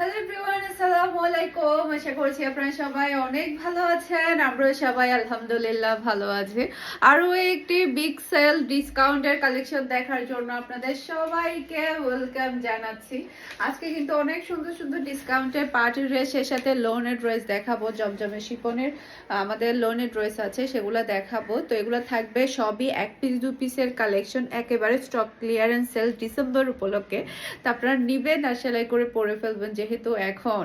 Hello everyone আসসালামু আলাইকুম আশা করছি আপনারা সবাই অনেক ভালো আছেন। সবাই আলহামদুলিল্লাহ ভালো আছি। আরও একটি বিগ সেল ডিসকাউন্টের কালেকশন দেখার জন্য আপনাদের সবাইকে ওয়েলকাম জানাচ্ছি। আজকে কিন্তু অনেক সুন্দর সুন্দর ডিসকাউন্টের সাথে লোনের দেখাবো, জমজমে শিপনের আমাদের লোনের ড্রেস আছে, সেগুলো দেখাবো। তো এগুলো থাকবে সবই এক পিস দু পিসের কালেকশন একেবারে স্টক ক্লিয়ারেন্স সেল ডিসেম্বর উপলক্ষে। তা আপনারা নিবেন আর সেলাই করে পরে ফেলবেন যেহেতু এখন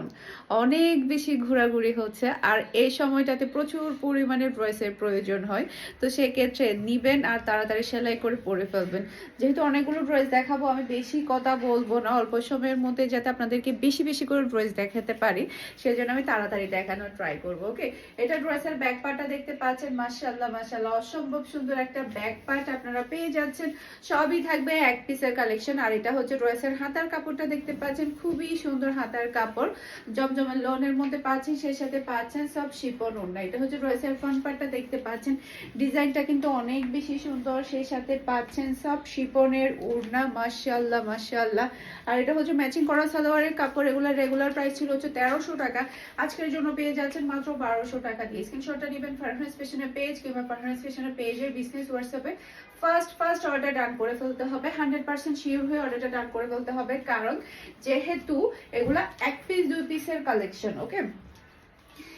অনেক বেশি ঘোরাঘুরি হচ্ছে, আর এই সময়টাতে প্রচুর পরিমাণে ড্রেসের প্রয়োজন হয়। তো সেক্ষেত্রে নিবেন আর তাড়াতাড়ি সেলাই করে পরে ফেলবেন। যেহেতু অনেকগুলো ড্রেস দেখাবো, আমি বেশি কথা বলব না, অল্প সময়ের মধ্যে যাতে আপনাদেরকে বেশি বেশি করে ড্রেস দেখাতে পারি, সেজন্য আমি তাড়াতাড়ি দেখানোর ট্রাই করব ওকে এটা ড্রেসের ব্যাক পার্টটা দেখতে পাচ্ছেন মাশাল্লাহ মাশাল্লাহ অসম্ভব সুন্দর একটা ব্যাক পার্ট আপনারা পেয়ে যাচ্ছেন। সবই থাকবে এক পিসের কালেকশন আর এটা হচ্ছে ড্রেসের হাতার কাপড়টা দেখতে পাচ্ছেন, খুবই সুন্দর হাতার কাপড় জমজমের লোনের মধ্যে পাচ্ছেন, সেই সাথে পাচ্ছেন সব শিপন ওড়না। এটা হচ্ছে রয়েছে ফ্রন্ট পার্টটা দেখতে পাচ্ছেন। ডিজাইনটা কিন্তু অনেক বেশি সুন্দর, সেই সাথে পাচ্ছেন সব শিপনের ওড়না মাসাল্লাহ মাশাল্লাহ আর এটা হচ্ছে ম্যাচিং করা সালোয়ারের কাপড় এগুলোর রেগুলার প্রাইস ছিল হচ্ছে তেরোশো টাকা। আজকের জন্য পেয়ে যাচ্ছেন মাত্র বারোশো টাকা দিয়ে। স্ক্রিনশটটা নেবেন ফারহান্স স্টেশনের পেজ কিংবা ফারহান্স স্টেশনের পেজের বিজনেস হোয়াটসঅ্যাপে ফার্স্ট ফার্স্ট অর্ডার ডান করে ফেলতে হবে। হান্ড্রেড পার্সেন্ট শিওর হয়ে অর্ডারটা ডান করে ফেলতে হবে। কারণ যেহেতু এগুলা এক পিস দুই পিসের কালেকশন ওকে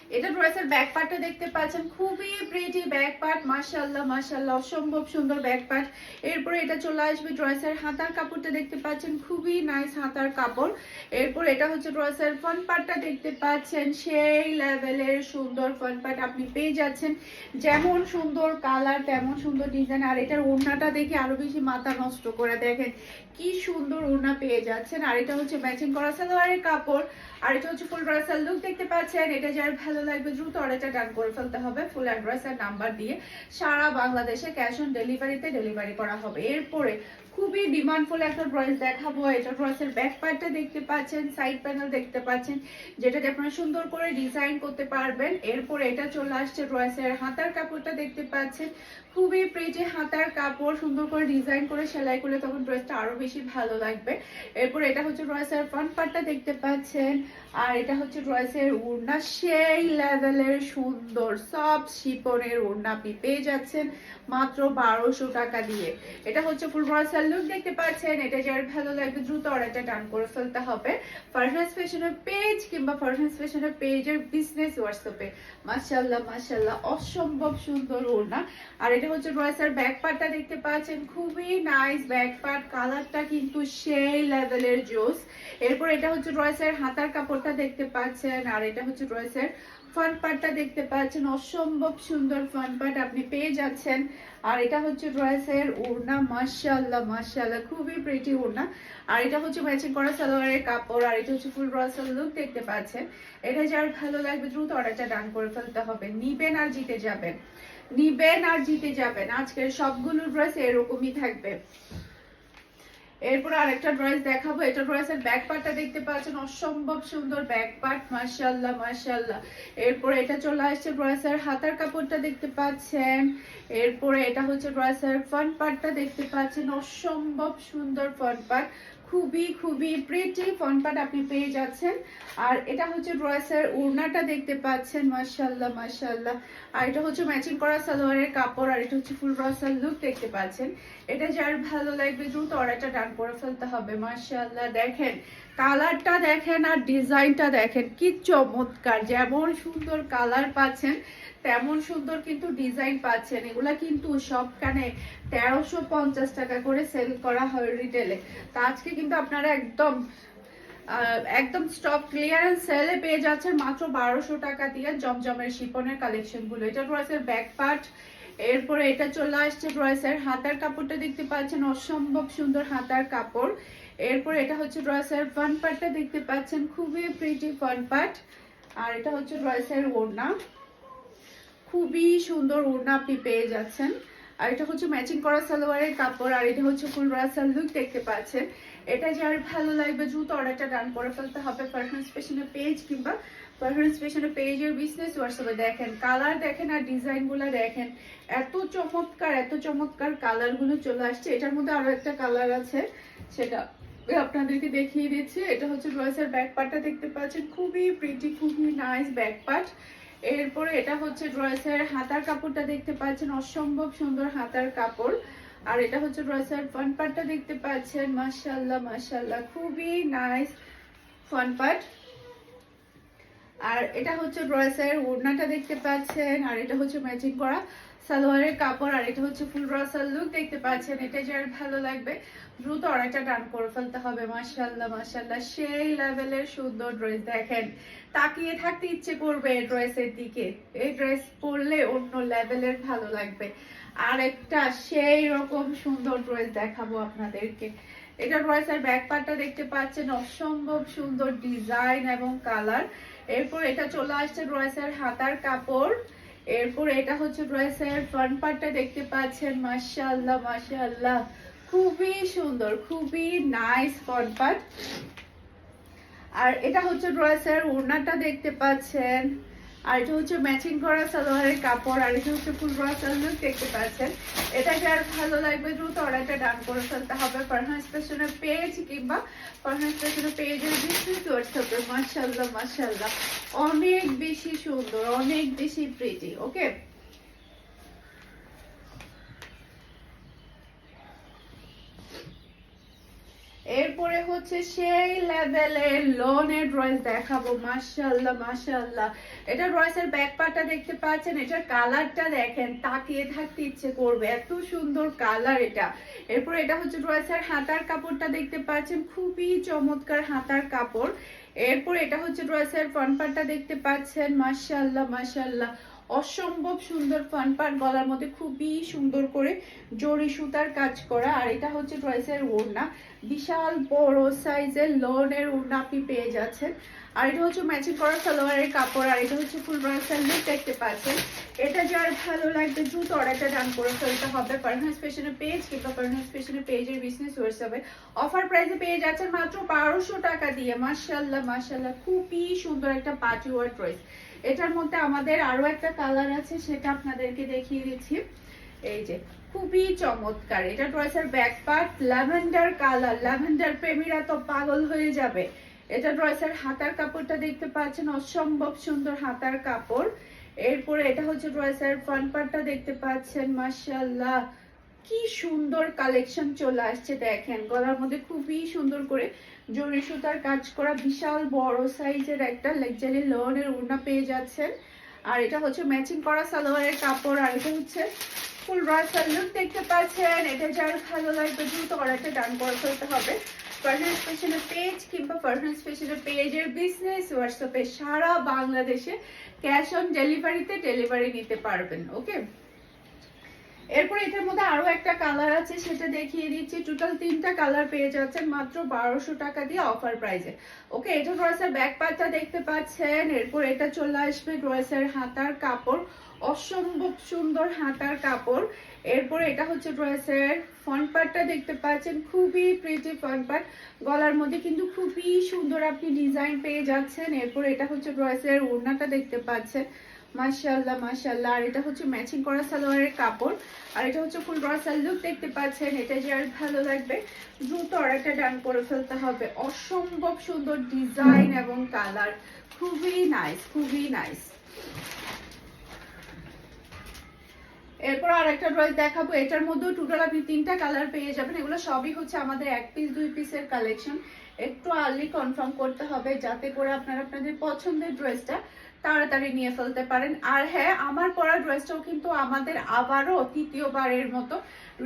এটা ড্রেসের ব্যাক পার্টটা দেখতে পাচ্ছেন। খুবই প্রিটি ব্যাক পার্ট মাশাল্লাহ মাশাল্লাহ অসম্ভব সুন্দর ব্যাক পার্ট এরপরে এটা চলে আসবে ড্রেসের হাতার কাপড়টা দেখতে পাচ্ছেন। খুবই নাইস হাতার কাপড়। এরপর এটা হচ্ছে ড্রেসের ফ্রন্ট পার্টটা দেখতে পাচ্ছেন। সেই লেভেলের সুন্দর ফ্রন্ট পার্ট আপনি পেয়ে যাচ্ছেন। যেমন সুন্দর কালার তেমন সুন্দর ডিজাইন আর এটার ওড়নাটা দেখে আরও বেশি মাথা নষ্ট করে দেখেন। কি সুন্দর ওড়না পেয়ে যাচ্ছেন। আর এটা হচ্ছে ম্যাচিং করা সালোয়ারের কাপড়। আর এটা হচ্ছে ফুল ড্রেসের লুক দেখতে পাচ্ছেন। এটা যার ভালো লাগবে দ্রুত অর্ডারটা ডান করে ফেলতে হবে। ফুল অ্যাড্রেস আর নাম্বার দিয়ে সারা বাংলাদেশে ক্যাশ অন ডেলিভারিতে ডেলিভারি করা হবে। এরপরে খুবই ডিমান্ডফুল একটা ড্রেস দেখাবো। এটা ড্রেসের ব্যাক পার্টটা দেখতে পাচ্ছেন সাইড প্যানেল দেখতে পাচ্ছেন, যেটাকে আপনারা সুন্দর করে ডিজাইন করতে পারবেন। এরপরে এটা চলে আসছে ড্রেসের হাতার কাপড়টা দেখতে পাচ্ছেন। খুবই প্রেজে হাতার কাপড় সুন্দর করে ডিজাইন করে সেলাই করলে তখন ড্রেসটা আরও বেশি ভালো লাগবে। এরপর এটা হচ্ছে ড্রেসের ফ্রন্ট পার্টটা দেখতে পাচ্ছেন। আর এটা হচ্ছে ড্রেসের ওড়না, সেই লেভেলের সুন্দর সব শিপনের ওড়না আপনি পেয়ে যাচ্ছেন। মাত্র বারোশো টাকা দিয়ে। এটা হচ্ছে ফুল ড্রেসের লুক দেখতে পাচ্ছেন? এটা যার ভালো লাগবে, দ্রুত অর্ডারটা ডান করে ফেলতে হবে। ফারহান্স ফ্যাশনের পেজ কিংবা ফারহান্স ফ্যাশনের পেজের বিজনেস হোয়াটসঅ্যাপে মাশাল্লাহ মাশাল্লাহ অসম্ভব সুন্দর ওড়না। আর এটা হচ্ছে ড্রেসের ব্যাক পার্টটা দেখতে পাচ্ছেন? খুবই নাইস ব্যাক পার্ট কালারটা কিন্তু সেই লেভেলের জোস এরপর এটা হচ্ছে ড্রেসের হাতার কাপড়টা, দেখতে পাচ্ছেন? আর এটা হচ্ছে ড্রেসের ফ্রন্ট পার্টটা দেখতে পাচ্ছেন, অসম্ভব সুন্দর ফ্রন্ট পার্ট আপনি পেয়ে যাচ্ছেন। আর এটা হচ্ছে ড্রেসের ওড়না, মাশাআল্লাহ মাশাআল্লাহ, খুবই প্রিটি ওড়না। আর এটা হচ্ছে ম্যাচিং করা সালোয়ারের কাপড়, আর এটা হচ্ছে ফুল ড্রেসের লুক দেখতে পাচ্ছেন। এটা যার ভালো লাগবে দ্রুত অর্ডারটা ডান করে ফেলতে হবে। নিবেন আর জিতে যাবেন। নিবেন আর জিতে যাবেন। আজকের সবগুলো ড্রেস এরকমই থাকবে। এরপর আরেকটা ড্রেস দেখাবো। এটা ড্রেসের ব্যাক পার্টটা দেখতে পাচ্ছেন। অসম্ভব সুন্দর ব্যাক পার্ট মাশাআল্লাহ মাশাআল্লাহ। এরপরে এটা চলে আসছে ড্রেসের হাতার কাপড়টা দেখতে পাচ্ছেন। এরপরে এটা হচ্ছে ড্রেসের ফ্রন্ট পার্টটা দেখতে পাচ্ছেন। অসম্ভব সুন্দর ফ্রন্ট পার্ট। খুবই খুবই প্রিটি ফ্রন্ট পার্ট আপনি পেয়ে যাচ্ছেন। আর এটা হচ্ছে ড্রেসের ওড়নাটা দেখতে পাচ্ছেন, মাশাআল্লাহ মাশাআল্লাহ। আর এটা হচ্ছে ম্যাচিং করা সালোয়ারের কাপড়, আর এটা হচ্ছে ফুল ড্রেসের লুক দেখতে পাচ্ছেন। এটা যার ভালো লাগবে দ্রুত অর্ডারটা ডান করে ফেলতে হবে, মাশাআল্লাহ। দেখেন, কালারটা দেখেন আর ডিজাইনটা দেখেন, কি চমৎকার, যেমন সুন্দর কালার পাচ্ছেন। তেমন সুন্দর কিন্তু ডিজাইন পাচ্ছেন। এগুলা কিন্তু সবখানে তেরোশো পঞ্চাশ টাকা করে সেল করা হয় রিটেলে তা আজকে কিন্তু আপনারা একদম একদম স্টক ক্লিয়ারেন্স সেলে পেয়ে যাচ্ছেন মাত্র বারোশো টাকা দিয়ে জমজমের শিপনের কালেকশনগুলো এটা ড্রেসের ব্যাক পার্ট এরপরে এটা চলে আসছে ড্রেসের হাতার কাপড়টা দেখতে পাচ্ছেন, অসম্ভব সুন্দর হাতার কাপড়। এরপর এটা হচ্ছে ড্রেসের ফ্রন্ট পার্টটা দেখতে পাচ্ছেন, খুবই প্রিটি ফ্রন্ট পার্ট আর এটা হচ্ছে ড্রেসের ওড়না। খুবই সুন্দর ওড়না আপনি পেয়ে যাচ্ছেন। আর এটা হচ্ছে ম্যাচিং করা সালোয়ারের কাপড়, আর এটা হচ্ছে ফুল রাসাল লুক দেখতে পাচ্ছেন। এটা যার ভালো লাগবে, দ্রুত অর্ডারটা ডান করে ফেলতে হবে পারফরমেন্স পেশনের পেজ কিংবা পারফরমেন্স পেশনের পেজের বিজনেস হোয়াটসঅ্যাপে দেখেন। কালার দেখেন আর ডিজাইনগুলো দেখেন। এত চমৎকার এত চমৎকার কালারগুলো চলে আসছে। এটার মধ্যে আরও একটা কালার আছে, সেটা আপনাদেরকে দেখিয়ে দিচ্ছি। এটা হচ্ছে ড্রেসের ব্যাক পার্টটা দেখতে পাচ্ছেন। খুবই প্রিটি খুবই নাইস ব্যাক পার্ট এরপরে এটা হচ্ছে ড্রয়েসের হাতার কাপড়টা দেখতে পাচ্ছেন, অসম্ভব সুন্দর হাতার কাপড়। আর এটা হচ্ছে ড্রয়েসের ফান পার্টটা দেখতে পাচ্ছেন মাসাল্লাহ মাসাল্লাহ খুবই নাইস ফান পার্ট আর এটা হচ্ছে ড্রয়েসের ওড়নাটা দেখতে পাচ্ছেন, আর এটা হচ্ছে ম্যাচিং করা। সালোয়ারের কাপড়, আর এটা হচ্ছে ফুল রসাল লুক দেখতে পাচ্ছেন এটা যার ভালো লাগবে। দ্রুত অর্ডারটা ডান করে ফেলতে হবে মাশাল্লাহ মাশাল্লাহ সেই লেভেলের সুন্দর ড্রেস দেখেন। তাকিয়ে থাকতে ইচ্ছে করবে এই ড্রেসের দিকে। এই ড্রেস পরলে অন্য লেভেলের ভালো লাগবে। আর একটা সেই রকম সুন্দর ড্রেস দেখাবো আপনাদেরকে। এটা ড্রেসের ব্যাক পার্টটা দেখতে পাচ্ছেন, অসম্ভব সুন্দর ডিজাইন এবং কালার এরপর এটা চলে আসছে ড্রেসের হাতার কাপড়। এরপর এটা হচ্ছে ড্রেসের ফ্রন্ট পার্টটা দেখতে পাচ্ছেন, মাশাআল্লাহ মাশাআল্লাহ। খুবই সুন্দর, খুবই নাইস ফ্রন্ট পার্ট আর এটা হচ্ছে ড্রেসের ওড়নাটা দেখতে পাচ্ছেন। আর এটা হচ্ছে ম্যাচিং করা সালোয়ারের কাপড়, আর এটা হচ্ছে ফুল করা সালোয়ার, দেখতে পাচ্ছেন। এটা যার ভালো লাগবে দ্রুত অর্ডারটা ডান করে ফেলতে হবে। পারহান স্পেশনের পেজ কিংবা পারহান স্পেশনের পেজের বিশেষ হোয়াটসঅ্যাপে মার্শাল্লাহ মার্শাল্লাহ অনেক বেশি সুন্দর, অনেক বেশি প্রিটি ওকে এরপরে হচ্ছে সেই লেভেলের লোনের ড্রয়েস দেখাবো, মাশাআল্লাহ মাশাআল্লাহ। এটা ড্রয়েসের ব্যাক পার্টটা দেখতে পাচ্ছেন, এটার কালারটা দেখেন, তাকিয়ে থাকতে ইচ্ছে করবে, এত সুন্দর কালার এটা। এরপর এটা হচ্ছে ড্রয়েসের হাতার কাপড়টা দেখতে পাচ্ছেন, খুবই চমৎকার হাতার কাপড়। এরপর এটা হচ্ছে ড্রয়েসের ফ্রন্ট পার্টটা দেখতে পাচ্ছেন, মাশাআল্লাহ মাশাআল্লাহ। অসম্ভব সুন্দর ফান পার গলার মধ্যে খুবই সুন্দর করে জরি সুতার কাজ করা। আর এটা হচ্ছে ড্রেসের ওড়না। বিশাল, বড় সাইজের লোনের ওড়না আপনি পেয়ে যাচ্ছেন। আর এটা হচ্ছে ম্যাচিং করা সালোয়ারের কাপড়, আর এটা হচ্ছে ফুল ব্রাসাল লুক দেখতে পাচ্ছেন। এটা যার ভালো লাগবে, দ্রুত অর্ডারটা ডান করে ফেলতে হবে। পারহান্স ফ্যাশনের পেজ কিংবা পারহান্স ফ্যাশনের পেজের বিজনেস হোয়াটসঅ্যাপে অফার প্রাইসে পেয়ে যাচ্ছেন মাত্র বারোশো টাকা দিয়ে। মার্শাল্লাহ মার্শাল্লাহ খুবই সুন্দর একটা পার্টি ওয়ার ড্রেস এটার মধ্যে আমাদের আরও একটা কালার আছে, সেটা আপনাদেরকে দেখিয়ে দিচ্ছি। এই যে, খুবই চমৎকার। এটা ড্রেসের back part lavender colour lavender প্রেমীরা তো পাগল হয়ে যাবে। এটা ড্রেসের হাতার কাপড়টা দেখতে পাচ্ছেন, অসম্ভব সুন্দর হাতার কাপড়। এরপরে এটা হচ্ছে ড্রেসের ফ্রন্ট পার্টটা দেখতে পাচ্ছেন, মাশাআল্লাহ। কি সুন্দর কালেকশন চলে আসছে দেখেন। গলার মধ্যে খুবই সুন্দর করে জরি সুতার কাজ করা বিশাল বড় সাইজের একটা লাক্সারি লোনের ওড়না পেয়ে যাচ্ছেন। আর এটা হচ্ছে ম্যাচিং করা সালোয়ারের কাপড়, আর এটা হচ্ছে ফুল রাসাল লুক দেখতে পাচ্ছেন। এটা যার ভালো লাগবে, দ্রুত অর্ডারটা ডান করে ফেলতে হবে। পারফরমেন্স স্পেশালের পেজ কিংবা পারফরমেন্স স্পেশালের পেজের বিজনেস হোয়াটসঅ্যাপে সারা বাংলাদেশে ক্যাশ অন ডেলিভারিতে ডেলিভারি নিতে পারবেন ওকে এরপর এটার মধ্যে আরও একটা কালার আছে, সেটা দেখিয়ে দিচ্ছি। টোটাল তিনটা কালার পেয়ে যাচ্ছেন, মাত্র বারোশো টাকা দিয়ে অফার প্রাইসে ওকে এটা ড্রেসের ব্যাক পার্টটা দেখতে পাচ্ছেন। এরপর এটা চলে আসবে ড্রেসের হাতার কাপড়, অসম্ভব সুন্দর হাতার কাপড়। এরপর এটা হচ্ছে ড্রেসের ফ্রন্ট পার্টটা দেখতে পাচ্ছেন, খুবই প্রিটি ফ্রন্ট পার্ট গলার মধ্যে কিন্তু খুবই সুন্দর আপনি ডিজাইন পেয়ে যাচ্ছেন। এরপর এটা হচ্ছে ড্রেসের ওড়নাটা দেখতে পাচ্ছেন। মাশাআল্লাহ মাশাআল্লাহ। আর এটা হচ্ছে ম্যাচিং করা সালোয়ারের কাপড়। আর এটা হচ্ছে ফুল ব্রাসাল লুক দেখতে পাচ্ছেন। এটা যে আর ভালো লাগবে। দ্রুত অর্ডারটা ডান করে ফেলতে হবে। অসম্ভব সুন্দর ডিজাইন এবং কালার খুবই নাইস খুবই নাইস এরপর আর একটা ড্রেস দেখাবো। এটার মধ্যেও টোটাল আপনি তিনটা কালার পেয়ে যাবেন। এগুলো সবই হচ্ছে আমাদের এক পিস দুই পিসের কালেকশন একটু আর্লি কনফার্ম করতে হবে যাতে করে আপনারা, আপনাদের পছন্দের ড্রেসটা তাড়াতাড়ি নিয়ে ফেলতে পারেন। আর হ্যাঁ আমার পরা ড্রেসটাও কিন্তু আমাদের আবারও তৃতীয়বারের মতো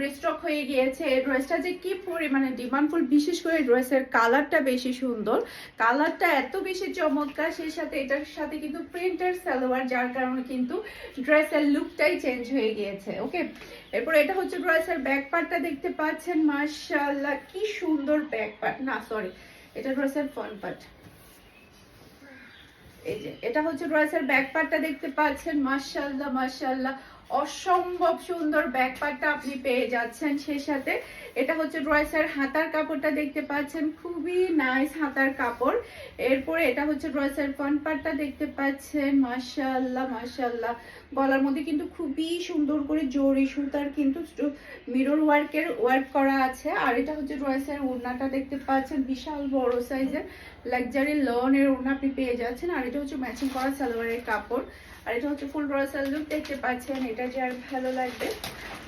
রিস্টক হয়ে গিয়েছে। এই ড্রেসটা যে কি পরিমাণে ডিমান্ডফুল বিশেষ করে ড্রেসের কালারটা বেশি সুন্দর। কালারটা এত বেশি চমৎকার, সেই সাথে এটার সাথে কিন্তু প্রিন্টের সালোয়ার, যার কারণে কিন্তু ড্রেসের লুকটাই চেঞ্জ হয়ে গিয়েছে ওকে এরপর এটা হচ্ছে ড্রেসের ব্যাক পার্টটা দেখতে পাচ্ছেন মার্শাল্লাহ কি সুন্দর ব্যাক পার্ট না সরি এটা ড্রেসের ফ্রন্ট পার্ট এই যে এটা হচ্ছে ড্রেসের ব্যাক পার্টটা দেখতে পাচ্ছেন মার্শাল্লাহ মাশাআল্লাহ। অসম্ভব সুন্দর ব্যাক পার্টটা আপনি পেয়ে যাচ্ছেন সেই সাথে। এটা হচ্ছে ড্রয়েসের হাতার কাপড়টা দেখতে পাচ্ছেন, খুবই নাইস হাতার কাপড়। এরপরে এটা হচ্ছে ড্রয়েসের ফ্রন্ট পার্টটা দেখতে পাচ্ছেন, মাশাআল্লাহ মাশাআল্লাহ। গলার মধ্যে কিন্তু খুবই সুন্দর করে জরি সুতার কিন্তু মিরর ওয়ার্কের ওয়ার্ক করা আছে। আর এটা হচ্ছে ড্রয়েসের ওড়নাটা দেখতে পাচ্ছেন, বিশাল বড় সাইজের লাক্সারি লনের ওড়না আপনি পেয়ে যাচ্ছেন। আর এটা হচ্ছে ম্যাচিং করা সালোয়ারের কাপড়। আর এটা হচ্ছে ফুল রসাল লুক দেখতে পাচ্ছেন, এটা যে আর ভালো লাগবে।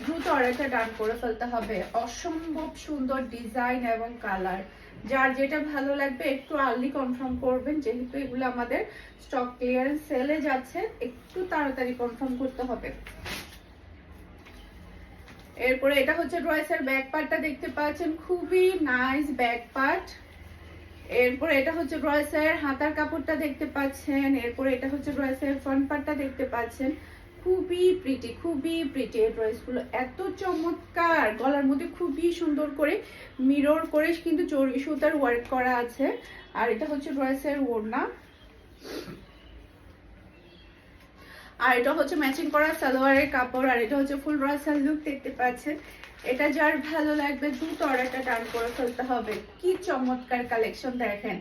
দ্রুত অর্ডারটা ডান করে ফেলতে হবে। অসম্ভব সুন্দর ডিজাইন এবং কালার যার যেটা ভালো লাগবে, একটু আর্লি কনফার্ম করবেন, যেহেতু এগুলো আমাদের স্টক ক্লিয়ারেন্স সেলে যাচ্ছে, একটু তাড়াতাড়ি কনফার্ম করতে হবে। এরপরে এটা হচ্ছে ড্রয়েসের ব্যাক পার্টটা দেখতে পাচ্ছেন, খুবই নাইস ব্যাক পার্ট এরপরে এটা হচ্ছে ড্রয়েসের হাতার কাপড়টা দেখতে পাচ্ছেন। এরপরে এটা হচ্ছে ড্রয়েসের ফ্রন্ট পার্টটা দেখতে পাচ্ছেন। খুবই প্রিটি খুবই প্রিটি এই ড্রেসগুলো এত চমৎকার, গলার মধ্যে খুবই সুন্দর করে মিরর করে কিন্তু চর্বি সুতার ওয়ার্ক করা আছে। আর এটা হচ্ছে ড্রেসের ওড়না। আর এটা হচ্ছে ম্যাচিং করা সালোয়ারের কাপড়, আর এটা হচ্ছে ফুল রসাল লুক দেখতে পাচ্ছেন। এটা যার ভালো লাগবে দ্রুত অর্ডারটা ডান করে ফেলতে হবে। কি চমৎকার কালেকশন দেখেন।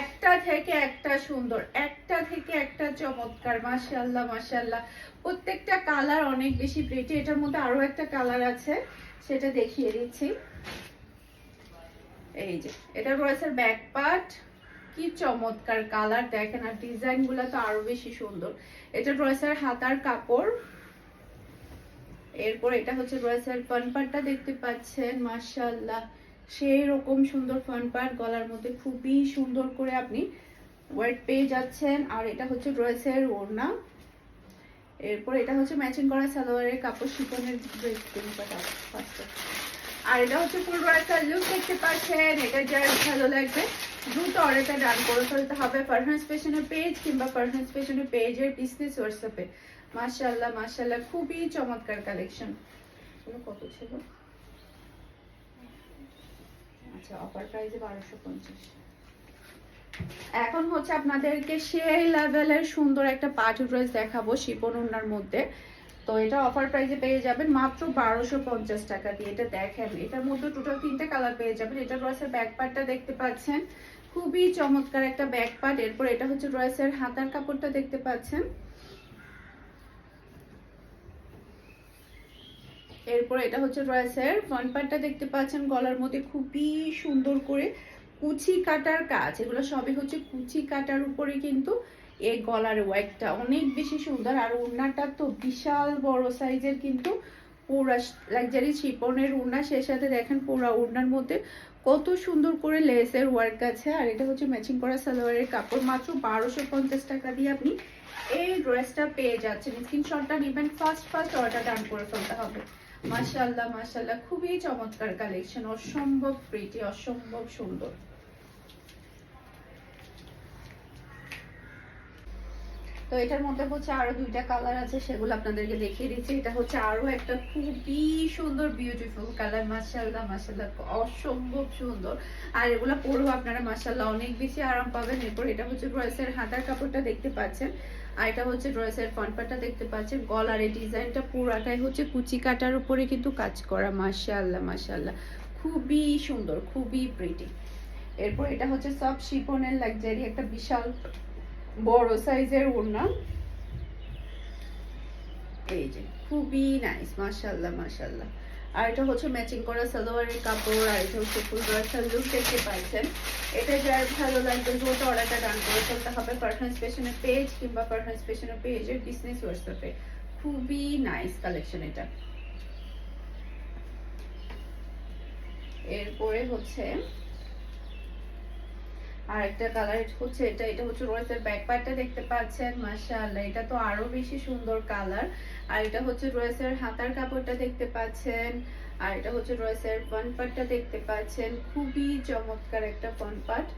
একটা থেকে একটা সুন্দর, একটা থেকে একটা চমৎকার মাশাল্লাহ মাশাল্লাহ প্রত্যেকটা কালার অনেক বেশি প্রিটি এটার মধ্যে আরও একটা কালার আছে, সেটা দেখিয়ে দিচ্ছি। এই যে এটা রয়েছে ব্যাক পার্ট কি চমৎকার কালার দেখেন। আর ডিজাইনগুলা তো আরও বেশি সুন্দর। এটা রয়েছে হাতার কাপড় এরপর এটা হচ্ছে রয়েছে পানপাটটা দেখতে পাচ্ছেন মাশাল্লাহ সেই রকম সুন্দর ফান পানপাট গলার মধ্যে খুবই সুন্দর করে আপনি ওয়েট পেয়ে যাচ্ছেন। আর এটা হচ্ছে ড্রেসের ওড়না। এরপর এটা হচ্ছে ম্যাচিং করা সালোয়ারের কাপড় শিপনের আর এটা হচ্ছে ফুল রয়েসার লুক দেখতে পাচ্ছেন। এটা যার ভালো লাগবে, দ্রুত অর্ডারটা ডান করে ফেলতে হবে। পারফরমেন্স পেশনের পেজ কিংবা পারফরমেন্স পেশনের পেজের বিজনেস হোয়াটসঅ্যাপে মাশাল্লাহ মাশাল্লাহ খুবই চমৎকার কালেকশন কত ছিল? আচ্ছা অফার প্রাইসে বারোশো পঞ্চাশ। এখন হচ্ছে আপনাদেরকে সেই লেভেলের সুন্দর একটা ড্রেস দেখাবো শিপন ওনার মধ্যে। তো এটা অফার প্রাইসে পেয়ে যাবেন মাত্র বারোশো পঞ্চাশ টাকা দিয়ে। এটা দেখেন, এটার মধ্যে টোটাল তিনটে কালার পেয়ে যাবেন। এটা ড্রেসের ব্যাক দেখতে পাচ্ছেন। খুবই চমৎকার একটা ব্যাক পার্ট এরপর এটা হচ্ছে ড্রেসের হাতার কাপড়টা দেখতে পাচ্ছেন। এরপর এটা হচ্ছে ড্রেসের ফ্রন্ট পার্টটা দেখতে পাচ্ছেন গলার মধ্যে খুবই সুন্দর করে কুচি কাটার কাজ। এগুলো সবই হচ্ছে কুচি কাটার উপরে কিন্তু এই গলার ওয়ার্কটা অনেক বেশি সুন্দর। আর ওড়নাটা তো বিশাল বড় সাইজের কিন্তু পুরা লাক্সারি চিপনের ওড়না। সে সাথে দেখেন পুরা ওড়নার মধ্যে কত সুন্দর করে লেসের ওয়ার্ক আছে। আর এটা হচ্ছে ম্যাচিং করা সালোয়ারের কাপড়। মাত্র বারোশো পঞ্চাশ টাকা দিয়ে আপনি এই ড্রেসটা পেয়ে যাচ্ছেন। স্ক্রিনশটটা নেবেন। ফার্স্ট ফার্স্ট অর্ডার ডান করে ফেলতে হবে। মাশাল্লাহ মাশাল্লাহ খুবই চমৎকার কালেকশন অসম্ভব প্রিটি অসম্ভব সুন্দর। তো এটার মধ্যে হচ্ছে আরও দুইটা কালার আছে, সেগুলো আপনাদেরকে দেখিয়ে দিচ্ছি। এটা হচ্ছে আরও একটা খুবই সুন্দর বিউটিফুল কালার মাসাল্লাহ মাসাল্লাহ অসম্ভব সুন্দর। আর এগুলো পরেও আপনারা মাসাল্লাহ অনেক বেশি আরাম পাবেন। এরপর এটা হচ্ছে ড্রেসের হাতার কাপড়টা দেখতে পাচ্ছেন। আর এটা হচ্ছে ড্রেসের ফ্রন্টপাটটা দেখতে পাচ্ছেন। গলার এই ডিজাইনটা পুরাটাই হচ্ছে কুচি কাটার উপরে কিন্তু কাজ করা। মাসাল্লাহ মাসাল্লাহ খুবই সুন্দর, খুবই প্রিটি এরপর এটা হচ্ছে সব শিপনের লাক্সারি একটা বিশাল বড় সাইজের ওড়না। এই যে, খুবই নাইস মাশাল্লাহ মাশাল্লাহ আর এটা হচ্ছে ম্যাচিং করা সালোয়ারের কাপড়, আর এটা হচ্ছে ফুল ড্রেসার লুক দেখতে পাচ্ছেন। এটা যার ভালো লাগবে দ্রুত অর্ডারটা ডান করে ফেলতে হবে। পারফরমেন্স পেশনের পেজ কিংবা পারফরমেন্স পেশনের পেজের বিজনেস হোয়াটসঅ্যাপে খুবই নাইস কালেকশন এটা। এরপরে হচ্ছে আর একটা কালার হচ্ছে এটা এটা হচ্ছে রয়েসের ব্যাক পার্টটা দেখতে পাচ্ছেন, মাশাআল্লাহ, এটা তো আরও বেশি সুন্দর কালার আর এটা হচ্ছে রয়েসের হাতার কাপড়টা দেখতে পাচ্ছেন, আর এটা হচ্ছে রয়েসের ফ্রন্ট পার্টটা দেখতে পাচ্ছেন, খুবই চমৎকার একটা ফ্রন্ট পার্ট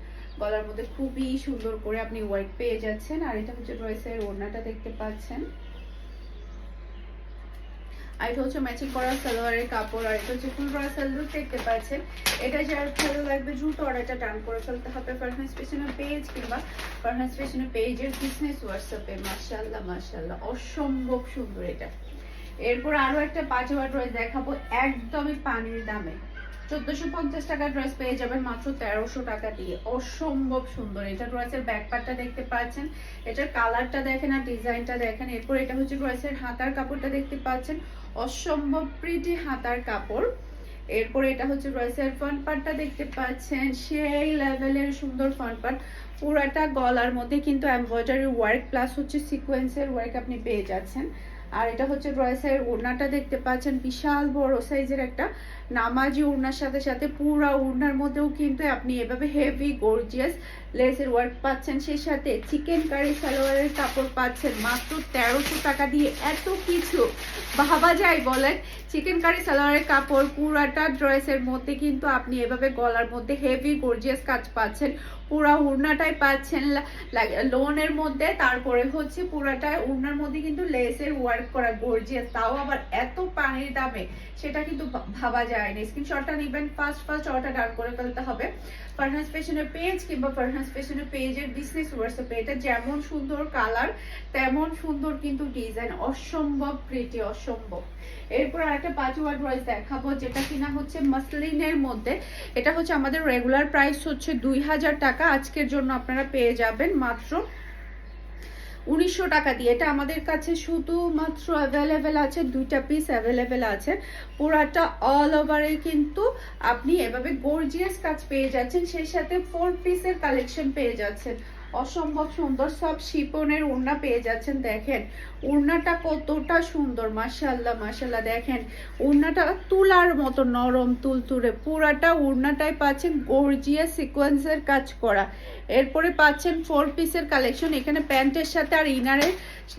গলার মধ্যে খুবই সুন্দর করে আপনি ওয়ার্ক পেয়ে যাচ্ছেন, আর এটা হচ্ছে রয়েসের ওড়নাটা দেখতে পাচ্ছেন। আর হচ্ছে ম্যাচিং করা সালোয়ারের কাপড় হচ্ছে ফুল রসাল লুক দেখতে পাচ্ছেন। এটা যার ভালো লাগবে, দ্রুত অর্ডারটা ডান করে ফেলতে হবে পেশনের পেজ কিংবা পেশনের পেজের বিজনেস হোয়াটসঅ্যাপে অসম্ভব সুন্দর এটা। এরপর আরও একটা পাঁচবার ড্রেস দেখাবো, একদমই পানির দামে। চোদ্দশো পঞ্চাশ টাকা ড্রেস পেয়ে যাবেন মাত্র তেরোশো টাকা দিয়ে। অসম্ভব সুন্দর। এটা ড্রেসের ব্যাকপার্টটা দেখতে পাচ্ছেন। এটার কালারটা দেখেন আর ডিজাইনটা দেখেন। এরপর এটা হচ্ছে ড্রেসের হাতার কাপড়টা দেখতে পাচ্ছেন। অসম্ভব প্রিটি হাতার কাপড়। এরপরে এটা হচ্ছে রয়েসের ফ্রন্ট পার্টটা দেখতে পাচ্ছেন। সেই লেভেলের সুন্দর ফ্রন্ট পার্ট পুরাটা গলার মধ্যে কিন্তু এমব্রয়ডারি ওয়ার্ক প্লাস হচ্ছে সিকোয়েন্সের ওয়ার্ক আপনি পেয়ে যাচ্ছেন। আর এটা হচ্ছে রয়েসের ওড়নাটা দেখতে পাচ্ছেন। বিশাল বড় সাইজের একটা নামাজি উড়নার সাথে সাথে পুরা উড়নার মধ্যেও কিন্তু আপনি এভাবে হেভি গর্জিয়াস লেসের ওয়ার্ক পাচ্ছেন। সেই সাথে চিকেন কারি সালোয়ারের কাপড় পাচ্ছেন। মাত্র তেরোশো টাকা দিয়ে এত কিছু। ভাবা যায় বলেন চিকেন কারি সালোয়ারের কাপড় পুরাটা ড্রেসের মধ্যে কিন্তু আপনি এভাবে গলার মধ্যে হেভি গর্জিয়াস কাজ পাচ্ছেন। পুরা উড়নাটাই পাচ্ছেন লোনের মধ্যে। তারপরে হচ্ছে পুরাটায় উড়নার মধ্যে কিন্তু লেসের ওয়ার্ক করা গর্জিয়াস তাও আবার এত পানির দামে। সেটা কিন্তু ভাবা যায় না। স্ক্রিনশটটা নেবেন ফার্স্ট ফার্স্ট অর্ডার ডান করে ফেলতে হবে। ফারহান্স ফ্যাশনের পেজ কিংবা ফারহান্স ফ্যাশনের পেজের বিজনেস হোয়াটসঅ্যাপে এটা যেমন সুন্দর কালার তেমন সুন্দর কিন্তু ডিজাইন অসম্ভব প্রিটি অসম্ভব। এরপর আরেকটা পাঁচওয়ার ড্রেস দেখাবো, যেটা কিনা হচ্ছে মাসলিনের মধ্যে। এটা হচ্ছে আমাদের রেগুলার প্রাইস হচ্ছে দুই হাজার টাকা। আজকের জন্য আপনারা পেয়ে যাবেন মাত্র উনিশশো টাকা দিয়ে। এটা আমাদের কাছে শুধুমাত্র অ্যাভেলেবেল আছে, দুইটা পিস অ্যাভেলেবেল আছে। পুরাটা অল ওভারে কিন্তু আপনি এভাবে গর্জিয়াস কাজ পেয়ে যাচ্ছেন, সেই সাথে ফোর পিসের কালেকশন পেয়ে যাচ্ছেন। অসম্ভব সুন্দর সব শিপনের উড়না পেয়ে যাচ্ছেন, দেখেন। উড়নাটা কতটা সুন্দর মাশাল্লাহ মাশাল্লাহ দেখেন। উড়নাটা তুলার মতো নরম তুলতুরে পুরাটা উড়নাটাই পাচ্ছেন গর্জিয়াস সিকোয়েন্সের কাজ করা। এরপরে পাচ্ছেন ফোর পিসের কালেকশন এখানে প্যান্টের সাথে আর ইনারের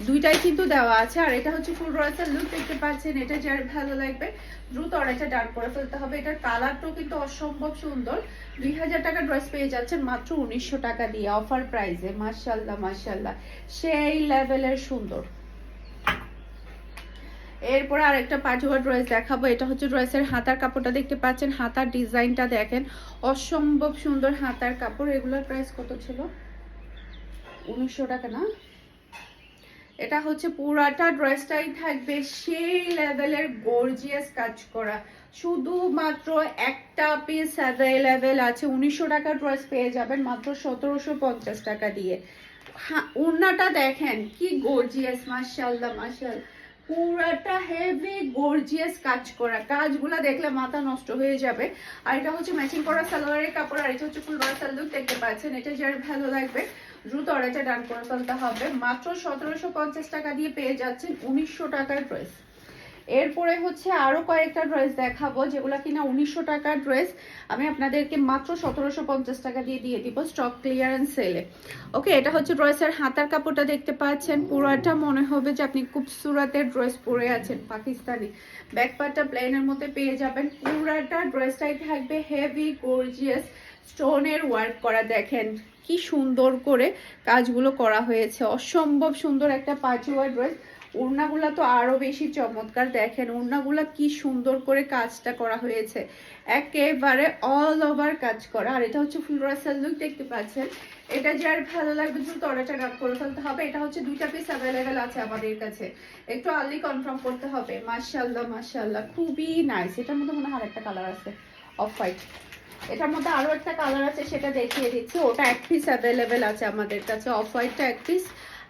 দুইটাই কিন্তু দেওয়া আছে। আর এটা হচ্ছে ফুল রয়েসের লুক দেখতে পাচ্ছেন। এটা যার ভালো লাগবে দ্রুত অর্ডারটা ডান করে ফেলতে হবে। এটার কালারটাও কিন্তু অসম্ভব সুন্দর। দুই হাজার টাকা ড্রেস পেয়ে যাচ্ছেন মাত্র উনিশশো টাকা দিয়ে। অফার প্রাইসে মার্শাল্লাহ মার্শাল্লাহ সেই লেভেলের সুন্দর। এরপরে আরেকটা পাটুয়া ড্রেস দেখাবো। এটা হচ্ছে ড্রেসের হাতার কাপড়টা দেখতে পাচ্ছেন। হাতার ডিজাইনটা দেখেন। অসম্ভব সুন্দর হাতার কাপড়। এগুলোর প্রাইস কত ছিল? উনিশশো টাকা না? এটা হচ্ছে পুরাটা ড্রেসটাই থাকবে সেই লেভেলের গর্জিয়াস কাজ করা। শুধুমাত্র একটা পিস অ্যাভেলেবেল আছে, উনিশশো টাকা ড্রেস পেয়ে যাবেন মাত্র সতেরোশো পঞ্চাশ টাকা দিয়ে। হ্যাঁ ওড়নাটা দেখেন, কি গর্জিয়াস মার্শাল্লাহ মার্শাল পুরাটা হেভি গর্জিয়াস কাজ করা। কাজগুলা দেখলে মাথা নষ্ট হয়ে যাবে। আর এটা হচ্ছে ম্যাচিং করা সালোয়ারের কাপড়, আর এটা হচ্ছে ফুল বড় সালোয়ার দেখতে পাচ্ছেন, এটা যার ভালো লাগবে। দ্রুত অর্ডারটা ডান করে ফেলতে হবে। মাত্র সতেরোশো পঞ্চাশ টাকা দিয়ে পেয়ে যাচ্ছেন উনিশশো টাকার ড্রেস। এরপরে হচ্ছে আরও কয়েকটা ড্রেস দেখাবো, যেগুলো কিনা উনিশশো টাকার ড্রেস। আমি আপনাদেরকে মাত্র সতেরোশো পঞ্চাশ টাকা দিয়ে দিয়ে দিব স্টক ক্লিয়ারেন্স সেলে। ওকে, এটা হচ্ছে ড্রেসের হাতার কাপড়টা দেখতে পাচ্ছেন। পুরোটা মনে হবে যে আপনি খুব সুরাতের ড্রেস পরে আছেন, পাকিস্তানি। ব্যাক পার্টটা প্লেনের মধ্যে পেয়ে যাবেন। পুরাটা ড্রেসটাই থাকবে হেভি গর্জিয়াস স্টোনের ওয়ার্ক করা, দেখেন। কি সুন্দর করে কাজগুলো করা হয়েছে। অসম্ভব সুন্দর একটা পাঁচুয়া ড্রেস। ওড়নাগুলা তো আরও বেশি চমৎকার। দেখেন ওড়নাগুলা কি সুন্দর করে কাজটা করা হয়েছে। একেবারে অল ওভার কাজ করা। আর এটা হচ্ছে ফুল রাসাল লুক দেখতে পাচ্ছেন? এটা যার ভালো লাগবে দ্রুত অর্ডারটা ডাক করে ফেলতে হবে, এটা হচ্ছে দুইটা পিস অ্যাভেলেবেল আছে আমাদের কাছে। একটু আর্লি কনফার্ম করতে হবে। মাশাল্লাহ মাশাল্লাহ খুবই নাইস এটার মধ্যে মনে হয় আরেকটা কালার আছে অফ হোয়াইট এটার মধ্যে আরও একটা কালার আছে, সেটা দেখিয়ে দিচ্ছি। ওটা এক পিস অ্যাভেলেবেল আছে আমাদের কাছে অফ হোয়াইটটা এক পিস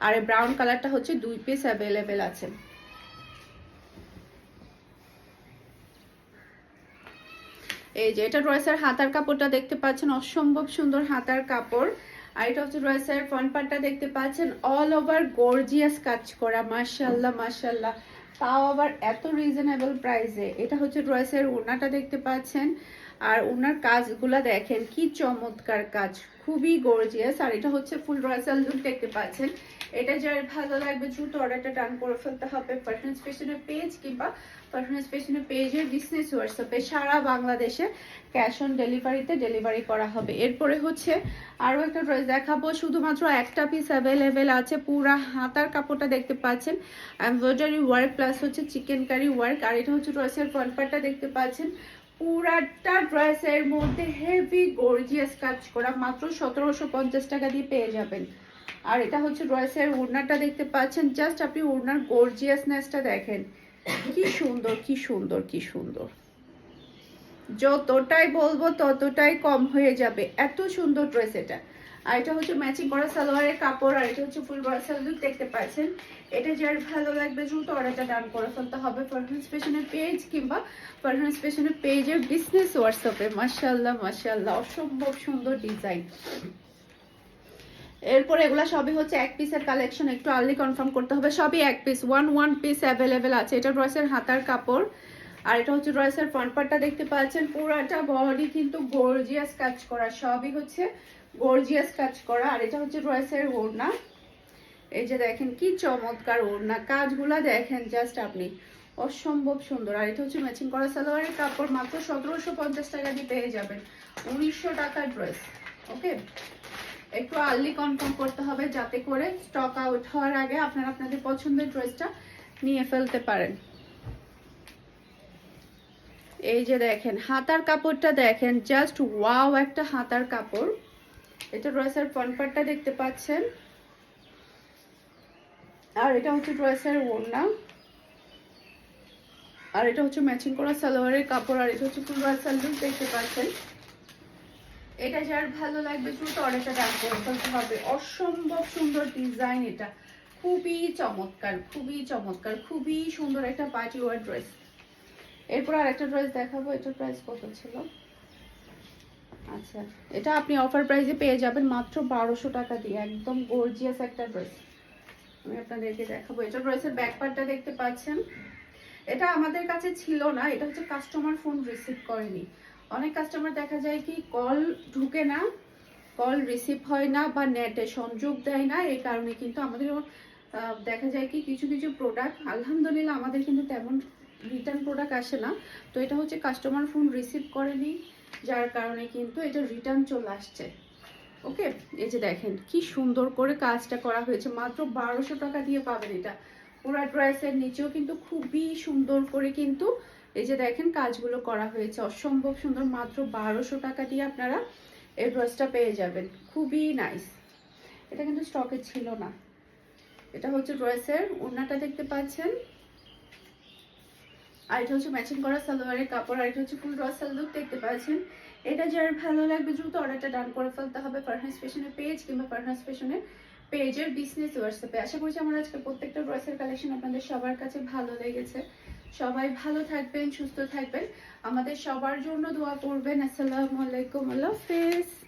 আর ব্রাউন কালারটা হচ্ছে দুই পিস অ্যাভেলেবেল আছে। এই যে, এটা ড্রেসের হাতার কাপড়টা দেখতে পাচ্ছেন, অসম্ভব সুন্দর হাতার কাপড়। আর এটা হচ্ছে ড্রেসের ফ্রন্ট পার্টটা দেখতে পাচ্ছেন অল ওভার গর্জিয়াস কাজ করা মাশাল্লাহ মাশাল্লাহ তাও আবার এত রিজনেবল প্রাইসে এটা হচ্ছে ড্রেসের ওড়নাটা দেখতে পাচ্ছেন। আর ওনার কাজগুলা দেখেন, কি চমৎকার কাজ, খুবই গর্জিয়াস আর এটা হচ্ছে ফুল রয়্যাল লুক দেখতে পাচ্ছেন। এটা যার ভালো লাগবে দ্রুত অর্ডারটা ডান করে ফেলতে হবে। পারফরমেন্স পেশনের পেজ কিংবা পারফরমেন্স পেশনের পেজের বিজনেস হোয়াটসঅ্যাপে সারা বাংলাদেশে ক্যাশ অন ডেলিভারিতে ডেলিভারি করা হবে। এরপরে হচ্ছে আরও একটা ড্রেস দেখাবো। শুধুমাত্র একটা পিস অ্যাভেলেবেল আছে, পুরা হাতার কাপড়টা দেখতে পাচ্ছেন। এমব্রয়ডারি ওয়ার্ক প্লাস হচ্ছে চিকেন কারি ওয়ার্ক আর এটা হচ্ছে ড্রেসের ফ্রন্ট দেখতে পাচ্ছেন। পুরাটা ড্রেসের মধ্যে হেভি গর্জিয়াস কাজ করা। মাত্র সতেরোশো পঞ্চাশ টাকা দিয়ে পেয়ে যাবেন। আর এটা হচ্ছে ড্রেসের ওড়নাটা দেখতে পাচ্ছেন। জাস্ট আপনি ওড়নার গর্জিয়াসনেসটা দেখেন। কি সুন্দর কি সুন্দর কি সুন্দর। যতটাই বলব ততটাই কম হয়ে যাবে। এত সুন্দর ড্রেস এটা। আর এটা হচ্ছে ম্যাচিং করা সালোয়ারের কাপড়, আর এটা হচ্ছে ফুল বড় সালোয়ার দেখতে পাচ্ছেন। এটা যার ভালো লাগবে দ্রুত অর্ডারটা ডান করে ফেলতে হবে পারফরমেন্স পেশনের পেজ কিংবা পারফরমেন্স পেশনের পেজের বিজনেস হোয়াটসঅ্যাপে মাশাল্লাহ মাশাল্লাহ অসম্ভব সুন্দর ডিজাইন এরপর এগুলা সবই হচ্ছে এক পিসের কালেকশন একটু আর্লি কনফার্ম করতে হবে। সবই এক piece one one piece available আছে। এটা ড্রেসের হাতার কাপড়, আর এটা হচ্ছে ড্রেসের ফ্রন্ট পার্টটা দেখতে পাচ্ছেন। পুরাটা বডি কিন্তু গর্জিয়াস কাজ করা। সবই হচ্ছে গর্জিয়াস কাজ করা, আর এটা হচ্ছে ড্রেসের ওড়না। এই যে দেখেন কি চমৎকার ওড়না, কাজগুলা দেখেন জাস্ট আপনি। অসম্ভব সুন্দর। আর এটা হচ্ছে ম্যাচিং করা সালোয়ারের কাপড়, মাত্র সতেরোশো পঞ্চাশ টাকা দিয়ে পেয়ে যাবেন। উনিশশো টাকার ড্রেস ওকে একটু আর্লি কনফার্ম করতে হবে যাতে করে স্টক আউট হওয়ার আগে আপনারা আপনাদের পছন্দের ড্রেসটা নিয়ে ফেলতে পারেন। এই যে দেখেন, হাতার কাপড়টা দেখেন জাস্ট ওয়াও একটা হাতার কাপড়। এটা ড্রেসের ফ্রন্ট পার্টটা দেখতে পাচ্ছেন। আর এটা হচ্ছে ড্রেসের ওড়না। আর এটা হচ্ছে ম্যাচিং করা সালোয়ারের কাপড়, আর এটা হচ্ছে ফুল ড্রেসের লুক দেখতে পাচ্ছেন। এটা যার ভালো লাগবে দ্রুত অর্ডারটা ডান করে ফেলতে হবে। অসম্ভব সুন্দর ডিজাইন এটা। খুবই চমৎকার খুবই চমৎকার, খুবই সুন্দর একটা পার্টি ওয়ার ড্রেস। এরপর আর একটা ড্রেস দেখাবো, এটার প্রাইস কত ছিল? আচ্ছা এটা আপনি অফার প্রাইসে পেয়ে যাবেন মাত্র বারোশো টাকা দিয়ে, একদম গর্জিয়াস একটা ড্রেস আমি আপনাদেরকে দেখাবো। এটা ড্রেসের ব্যাক দেখতে পাচ্ছেন। এটা আমাদের কাছে ছিল না, এটা হচ্ছে কাস্টমার ফোন রিসিভ করেনি। অনেক কাস্টমার দেখা যায় কি কল ঢুকে না কল রিসিভ হয় না বা নেটে সংযোগ দেয় না, এই কারণে কিন্তু আমাদের দেখা যায় কি, কিছু কিছু প্রোডাক্ট আলহামদুলিল্লাহ আমাদের কিন্তু তেমন রিটার্ন প্রোডাক্ট আসে না। তো এটা হচ্ছে কাস্টমার ফোন রিসিভ করেনি। যার কারণে কিন্তু এটা রিটার্ন চলে আসছে। ওকে এই যে দেখেন, কি সুন্দর করে কাজটা করা হয়েছে। মাত্র বারোশো টাকা দিয়ে পাবেন এটা। পুরো ড্রেসের নিচেও কিন্তু খুবই সুন্দর করে কিন্তু এই যে দেখেন কাজগুলো করা হয়েছে। অসম্ভব সুন্দর। মাত্র বারোশো টাকা দিয়ে আপনারা এই ড্রেসটা পেয়ে যাবেন। খুবই নাইস এটা কিন্তু স্টকে ছিল না। এটা হচ্ছে ড্রেসের ওড়নাটা দেখতে পাচ্ছেন। আর এটা হচ্ছে ম্যাচিং করা সালোয়ারের কাপড়, আর এটা হচ্ছে ফুল ড্রেস লুক দেখতে পাচ্ছেন। এটা যার ভালো লাগবে, দ্রুত অর্ডারটা ডান করে ফেলতে হবে পারহান্স ফ্যাশনের পেজ কিংবা পারহান্স ফ্যাশনের পেজের বিজনেস হোয়াটসঅ্যাপে আশা করছি আমার আজকে প্রত্যেকটা ড্রেসের কালেকশন আপনাদের সবার কাছে ভালো লেগেছে। সবাই ভালো থাকবেন, সুস্থ থাকবেন। আমাদের সবার জন্য দোয়া করবেন। আসসালামু আলাইকুম, আল্লাহ হাফেজ।